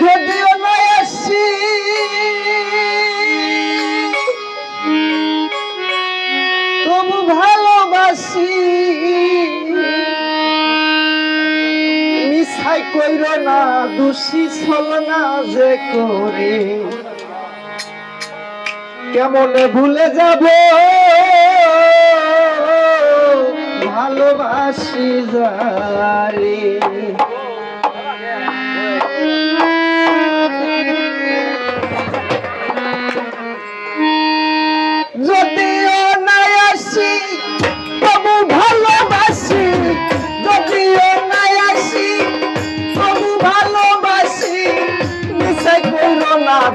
যদিও না আসি, তবু ভালোবাসি। মিশাই কইর না, দোষী ছল না যে করে। কেমনে ভুলে যাব?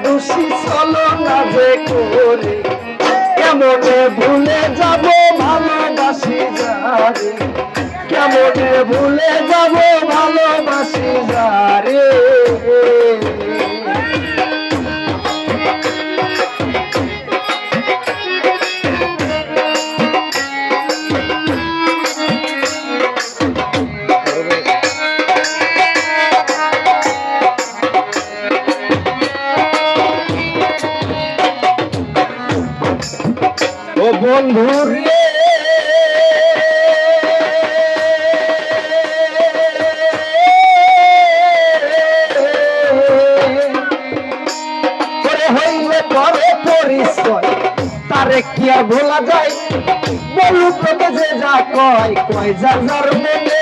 দোষী চলো না যে করে। কেমনে ভুলে যাব ভালোবাসি যারে? কেমনে ভুলে যাব ভালোবাসি যারে? বন্ধু রে। হইলে পরে তারে কি ভোলা যায়? বলু তোকে যে যা কয় কয় যা যার মনে।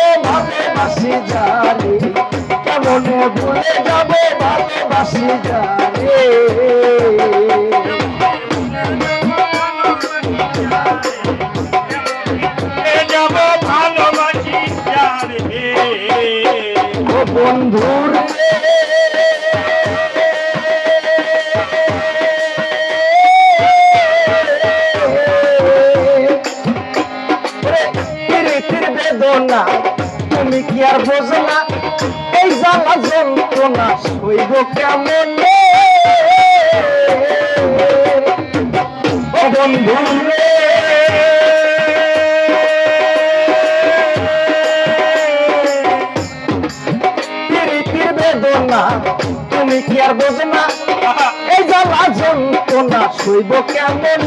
জানি কেমনে ভুলে যাব ভালোবাসি জানি। বন্ধুর বেদনা। কি আর বোঝো না, এই জ্বালা যন্ত্রণা সইব কেমন? তুমি কি আর বোঝো না, এই জ্বালা যন্ত্রণা সইব কেমন?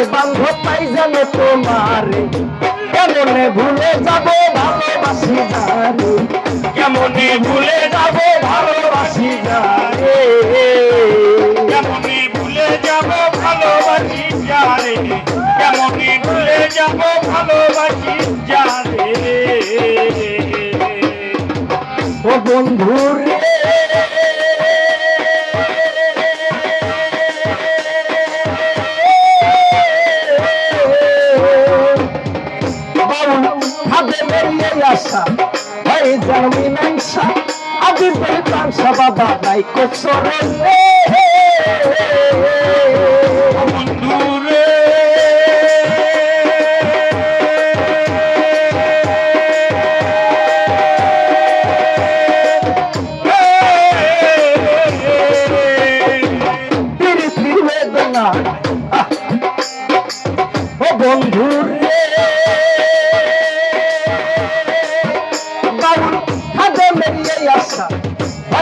বেলায় বান্ধব পাই জানো তোমারে কেমনে ভুলে যাব ভালোবাসি জানি? কেমনে ভুলে যাব ভালোবাসি কেমনে ভুলে যাব ভালোবাসি যারে কেমনে ভুলে যাব ভালোবাসি যারে ও বন্ধু বেতাংসা বাবা নাই কোসরে। বন্ধুরে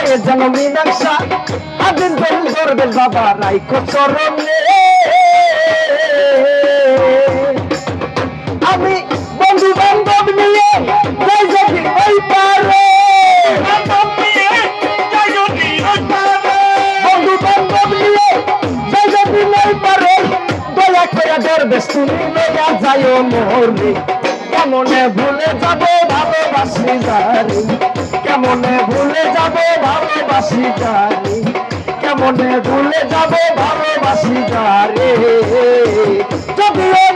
এ যেন মীমাংসা বাবা আমি বন্ধু বান্ধব নিয়ে যাই যদি ওই পারে। বন্ধু বান্ধব নিয়ে যাই যদি পারে। দয়া করে তুমি যাইও কেমনে ভুলে যাবে ভালোবাসি কেমনে ভুলে যাব ভালোবাসি যারে কেমনে ভুলে যাবে ভালোবাসি যারে যদিও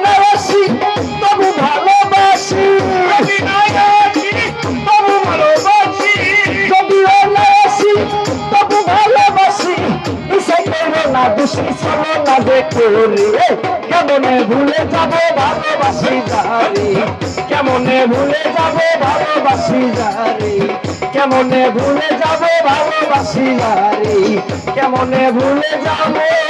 না যে করে কেমনে ভুলে যাব ভালোবাসি যারে কেমনে ভুলে যাব ভালোবাসি যারে কেমনে ভুলে যাব ভালোবাসি যারে কেমনে ভুলে যাব